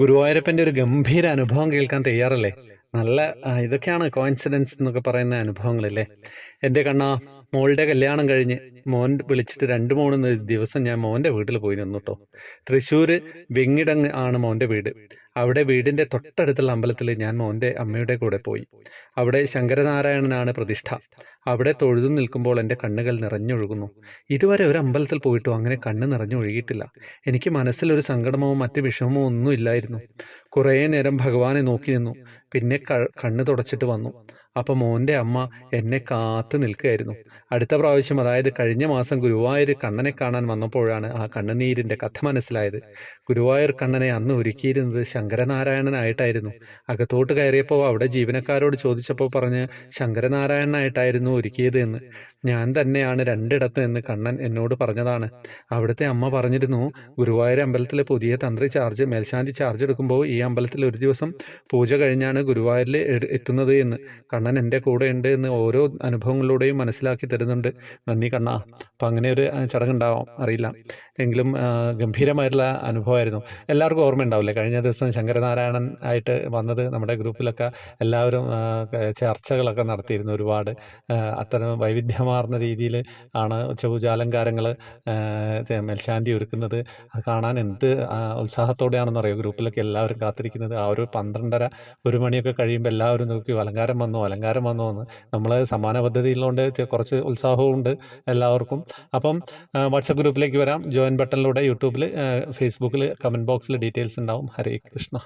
ഗുരുവായൂരപ്പന്റെ ഒരു ഗംഭീര അനുഭവം കേൾക്കാൻ തയ്യാറല്ലേ? നല്ല ഇതൊക്കെയാണ് കോയിൻസിഡൻസ് എന്നൊക്കെ പറയുന്ന അനുഭവങ്ങളല്ലേ? എന്റെ കണ്ണ മോളുടെ കല്യാണം കഴിഞ്ഞ് മോൻ വിളിച്ചിട്ട് രണ്ട് മൂന്ന് ദിവസം ഞാൻ മോന്റെ വീട്ടിൽ പോയി നിന്നു കേട്ടോ തൃശ്ശൂർ വെങ്ങിടങ് ആണ് മോന്റെ വീട്. അവിടെ വീടിന്റെ തൊട്ടടുത്തുള്ള അമ്പലത്തിൽ ഞാൻ മോന്റെ അമ്മയുടെ കൂടെ പോയി. അവിടെ ശങ്കരനാരായണനാണ് പ്രതിഷ്ഠ. അവിടെ തൊഴുതു നിൽക്കുമ്പോൾ എന്റെ കണ്ണുകൾ നിറഞ്ഞൊഴുകുന്നു. ഇതുവരെ ഒരു അമ്പലത്തിൽ പോയിട്ടും? അങ്ങനെ കണ്ണ് നിറഞ്ഞൊഴുകിയിട്ടില്ല. എനിക്ക് മനസ്സിലൊരു സങ്കടമോ മറ്റ് വിഷമമോ ഒന്നും ഇല്ലായിരുന്നു കുറേ നേരം ഭഗവാനെ നോക്കി നിന്നു. പിന്നെ കണ്ണ് തുടച്ചിട്ട് വന്നു. അപ്പോൾ മോന്റെ അമ്മ എന്നെ കാത്തു നിൽക്കുകയായിരുന്നു. അടുത്ത പ്രാവശ്യം അതായത് കഴിഞ്ഞ മാസം ഗുരുവായൂർ കണ്ണനെ കാണാൻ വന്നപ്പോഴാണ് ആ കണ്ണുനീരിന്റെ കഥ മനസ്സിലായത്. ഗുരുവായൂർ കണ്ണനെ അന്ന് ഒരുക്കിയിരുന്നത് ശങ്കരനാരായണനായിട്ടായിരുന്നു. അകത്തോട്ട് കയറിയപ്പോൾ അവിടെ ജീവനക്കാരോട് ചോദിച്ചപ്പോൾ പറഞ്ഞ് ശങ്കരനാരായണനായിട്ടായിരുന്നു ഒരുക്കിയത് എന്ന്. ഞാൻ തന്നെയാണ് രണ്ടിടത്ത് എന്ന് കണ്ണൻ എന്നോട് പറഞ്ഞതാണ്. അവിടുത്തെ അമ്മ പറഞ്ഞിരുന്നു ഗുരുവായൂർ അമ്പലത്തിലെ പുതിയ തന്ത്രി ചാർജ് മേൽശാന്തി ചാർജ് എടുക്കുമ്പോൾ ഈ അമ്പലത്തിൽ ഒരു ദിവസം പൂജ കഴിഞ്ഞാണ് ഗുരുവായൂരിൽ എട്- എത്തുന്നത് എന്ന്. കണ്ണൻ എന്റെ കൂടെ ഉണ്ട് എന്ന് ഓരോ അനുഭവങ്ങളിലൂടെയും മനസ്സിലാക്കി തരുന്നുണ്ട്. നന്ദി കണ്ണ. അപ്പം അങ്ങനെ ഒരു ചടങ്ങുണ്ടാവാം അറിയില്ല. എങ്കിലും ഗംഭീരമായിട്ടുള്ള അനുഭവമായിരുന്നു. എല്ലാവർക്കും ഓർമ്മ ഉണ്ടാവില്ലേ കഴിഞ്ഞ ദിവസം ശങ്കരനാരായണൻ ആയിട്ട് വന്നത് നമ്മുടെ ഗ്രൂപ്പിലൊക്കെ എല്ലാവരും ചർച്ചകളൊക്കെ നടത്തിയിരുന്നു ഒരുപാട്. അത്തരം വൈവിധ്യമാർന്ന രീതിയിൽ ആണ് ഉച്ചപൂജാലങ്കാരങ്ങൾ മേൽശാന്തി ഒരുക്കുന്നത്. അത് കാണാൻ എന്ത് ആ, ഉത്സാഹത്തോടെയാണെന്ന് അറിയോ? ഗ്രൂപ്പിലൊക്കെ എല്ലാവരും കാത്തിരിക്കുന്നത്. ആ ഒരു പന്ത്രണ്ടര ഒരു മണിയൊക്കെ കഴിയുമ്പോൾ എല്ലാവരും നോക്കി അലങ്കാരം വന്നു അലങ്കാരം വന്നു എന്ന്. നമ്മൾ സമാന പദ്ധതിയിലുകൊണ്ട് കുറച്ച് ഉത്സാഹവും ഉണ്ട് എല്ലാവർക്കും. അപ്പം വാട്സപ്പ് ഗ്രൂപ്പിലേക്ക് വരാം. ജോയിൻ ബട്ടണിലൂടെ യൂട്യൂബിൽ ഫേസ്ബുക്കിൽ കമന്റ് ബോക്സിൽ ഡീറ്റെയിൽസ് ഉണ്ടാവും. ഹരേ കൃഷ്ണ.